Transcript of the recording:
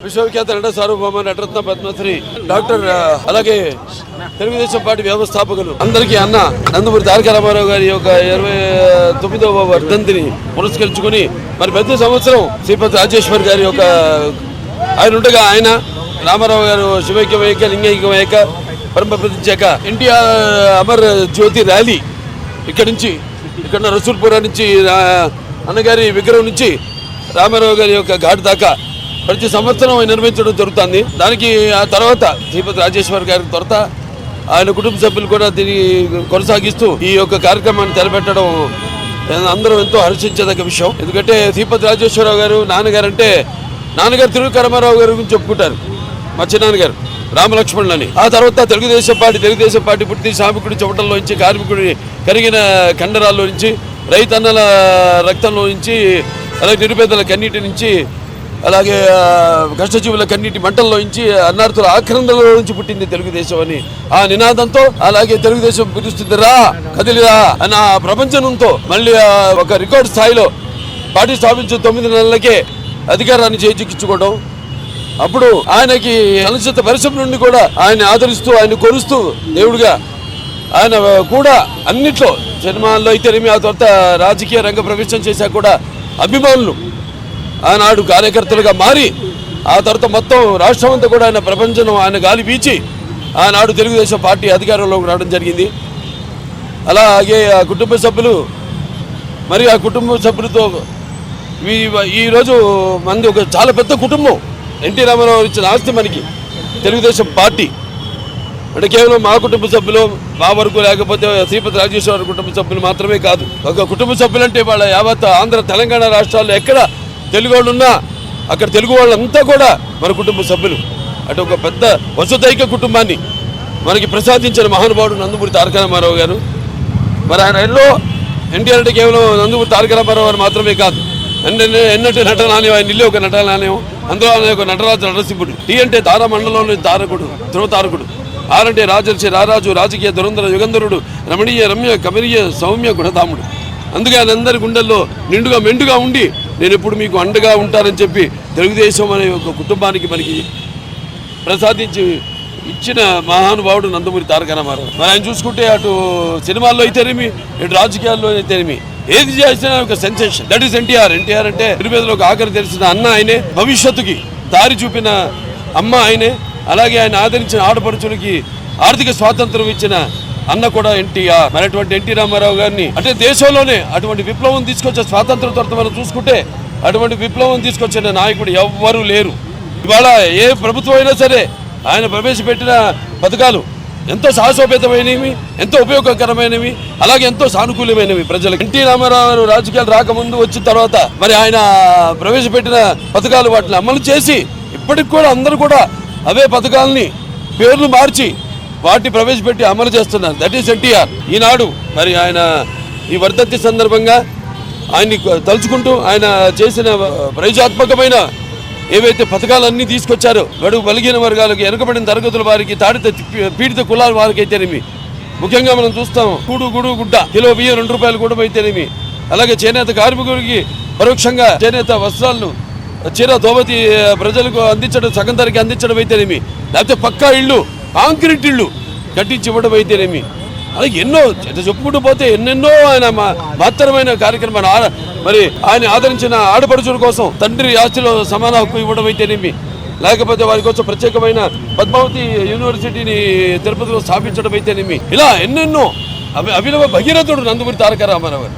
విశ్వవిఖ్యాత నట సార్వభౌమ నటరత్న పద్మశ్రీ డాక్టర్ అలాగే తెలుగుదేశం పార్టీ వ్యవస్థాపకులు. అందరికీ అన్న నందమూరి తారక రామారావు గారి యొక్క ఇరవై తొమ్మిదవ వర్ధంతిని పురస్కరించుకుని మరి ప్రతి సంవత్సరం శ్రీపతి రాజేశ్వర్ గారి యొక్క ఆయన ఉండగా ఆయన రామారావు గారు శివైక్యం అయ్యాక లింగైక్యం అయ్యాక పరమ ప్రతించాక ఇండియా అమర్ జ్యోతి ర్యాలీ ఇక్కడి నుంచి ఇక్కడ రసూల్పురా నుంచి అన్నగారి విగ్రహం నుంచి రామారావు గారి యొక్క ఘాట్ దాకా ప్రతి సంవత్సరం నిర్మించడం జరుగుతుంది. దానికి ఆ తర్వాత శ్రీపతి రాజేశ్వర్ గారి తర్వాత ఆయన కుటుంబ సభ్యులు కూడా దీన్ని కొనసాగిస్తూ ఈ యొక్క కార్యక్రమాన్ని తలపెట్టడం అందరం ఎంతో హర్షించదగ్గ విషయం. ఎందుకంటే శ్రీపతి రాజేశ్వరరావు గారు నాన్నగారు అంటే నాన్నగారు తిరుగు గారి గురించి చెప్పుకుంటారు. మా చిన్నాన్నగారు రామలక్ష్మణులని. ఆ తర్వాత తెలుగుదేశం పార్టీ తెలుగుదేశం పార్టీ పుట్టి శ్రామికుడి చెమటల్లో నుంచి కార్మికుడి కరిగిన కండరాల్లో నుంచి రైతన్నల రక్తంలో నుంచి అలాగే నిరుపేదల కన్నీటి నుంచి అలాగే ఆ, కష్టజీవుల కన్నీటి మంటల్లో నుంచి అన్నార్థుల ఆక్రందలో నుంచి పుట్టింది తెలుగుదేశం అని. ఆ నినాదంతో అలాగే తెలుగుదేశం పిలుస్తుంది రా కదిలిరా అని ఆ ప్రపంచంతో మళ్ళీ ఒక రికార్డు స్థాయిలో పార్టీ స్థాపించిన తొమ్మిది నెలలకే అధికారాన్ని చేజిక్కించుకోవడం. అప్పుడు ఆయనకి అనుచిత పరిశ్రమ నుండి కూడా ఆయన ఆదరిస్తూ ఆయన కొలుస్తూ దేవుడిగా ఆయన కూడా అన్నిట్లో సినిమాల్లో అయితేనేమి ఆ తర్వాత రాజకీయ రంగ ప్రవేశం చేశాక కూడా అభిమానులు ఆనాడు కార్యకర్తలుగా మారి ఆ తర్వాత మొత్తం రాష్ట్రం అంతా కూడా ఆయన ప్రపంచం ఆయన గాలి వీచి ఆనాడు తెలుగుదేశం పార్టీ అధికారంలోకి రావడం జరిగింది. అలాగే ఆ కుటుంబ సభ్యులు మరి ఆ కుటుంబ సభ్యులతో ఈ- ఈరోజు మంది ఒక చాలా పెద్ద కుటుంబం. ఎన్టీ రామారావు ఇచ్చిన ఆస్తి మనకి తెలుగుదేశం పార్టీ. అంటే కేవలం మా కుటుంబ సభ్యులు మా వరకు లేకపోతే శ్రీపతి రాజేశ్వర కుటుంబ సభ్యులు మాత్రమే కాదు. ఒక కుటుంబ సభ్యులంటే వాళ్ళ యావత్ ఆంధ్ర తెలంగాణ రాష్ట్రాల్లో ఎక్కడ తెలుగు వాళ్ళు ఉన్నా అక్కడ తెలుగు వాళ్ళంతా కూడా మన కుటుంబ సభ్యులు. అటు ఒక పెద్ద వసుదైక కుటుంబాన్ని మనకి ప్రసాదించిన మహానుభావుడు నందమూరి తారక రామారావు గారు. మరి ఆయన ఎన్నో ఎన్టీఆర్ అంటే కేవలం నందమూరి తారక రామారావు గారు మాత్రమే కాదు. ఎన్న ఎన్నటి నటనాలయం ఆయన ఇల్లు ఒక నటనాలయం అందులో ఒక నటరాజు నరసింహుడు టీ అంటే తారామండలంలోని తారకుడు ధ్రువ తారకుడు ఆర్ రాజర్షి రారాజు రాజకీయ దురంధర యుగంధరుడు రమణీయ రమ్య కమనీయ సౌమ్య గుణధాముడు. అందుకే ఆయన అందరి గుండెల్లో నిండుగా మెండుగా ఉండి నేను ఎప్పుడు మీకు అండగా ఉంటానని చెప్పి తెలుగుదేశం అనే ఒక కుటుంబానికి మనకి ప్రసాదించి ఇచ్చిన మహానుభావుడు నందమూరి తారక రామారావు. మరి ఆయన చూసుకుంటే అటు సినిమాల్లో అయితేనేమి ఇటు రాజకీయాల్లో అయితేనేమి ఏది చేసినా ఒక sensation that is NTR NTR అంటే నిరుపేదలో ఒక ఆఖరి తెలిసిన అన్న ఆయనే భవిష్యత్తుకి దారి చూపిన అమ్మ ఆయనే అలాగే ఆయన ఆదరించిన ఆడపడుచులకి ఆర్థిక స్వాతంత్రం ఇచ్చిన అన్న కూడా ఎన్టీఆర్. మనటువంటి ఎన్టీ రామారావు గారిని అంటే దేశంలోనే అటువంటి విప్లవం తీసుకొచ్చే స్వాతంత్ర తర్వాత మనం చూసుకుంటే అటువంటి విప్లవం తీసుకొచ్చిన నాయకుడు ఎవ్వరూ లేరు. ఇవాళ ఏ ప్రభుత్వం అయినా సరే ఆయన ప్రవేశపెట్టిన పథకాలు ఎంతో సాహసోపేతమైనవి ఎంతో ఉపయోగకరమైనవి అలాగే ఎంతో సానుకూలమైనవి ప్రజలకు. ఎన్టీ రామారావు రాజకీయాలు రాకముందు వచ్చిన తర్వాత మరి ఆయన ప్రవేశపెట్టిన పథకాలు వాటిని అమలు చేసి ఇప్పటికి కూడా అందరూ కూడా అవే పథకాలని పేర్లు మార్చి వాటిని ప్రవేశపెట్టి అమలు చేస్తున్నారు. That is NTR. ఈనాడు మరి ఆయన ఈ వర్ధంతి సందర్భంగా ఆయన్ని తలుచుకుంటూ ఆయన చేసిన ప్రయోజాత్మకమైన ఏవైతే పథకాలన్నీ తీసుకొచ్చారో గడువు బలిగిన వర్గాలకు వెనుకబడిన తరగతుల వారికి తాడిత పీడిత కులాల వారికి అయితేనేమి ముఖ్యంగా మనం చూస్తాం కూడు గుడు గుడ్డ కిలో బియ్యం రెండు రూపాయలు కూడా అయితేనేమి అలాగే చేనేత కార్మికుడికి పరోక్షంగా చేనేత వస్త్రాలను చీర దోమతి ప్రజలకు అందించడం సగం ధరకి అందించడం అయితేనేమి? లేకపోతే పక్కా ఇళ్ళు కాంక్రీట్ ఇళ్ళు కట్టించివ్వడం అయితేనేమి? అలాగే ఎన్నో చెప్పుకుంటూ పోతే ఎన్నెన్నో ఆయన మా- మహత్తరమైన కార్యక్రమాలు మరి ఆయన ఆదరించిన ఆడపడుచుల కోసం తండ్రి ఆస్తిలో సమాన హక్కు ఇవ్వడం అయితేనేమి? లేకపోతే వారి కోసం ప్రత్యేకమైన పద్మావతి యూనివర్సిటీని తిరుపతిలో స్థాపించడం అయితేనేమి? ఇలా ఎన్నెన్నో అవి అభినవ భగీరథుడు నందమూరి తారక రామారావు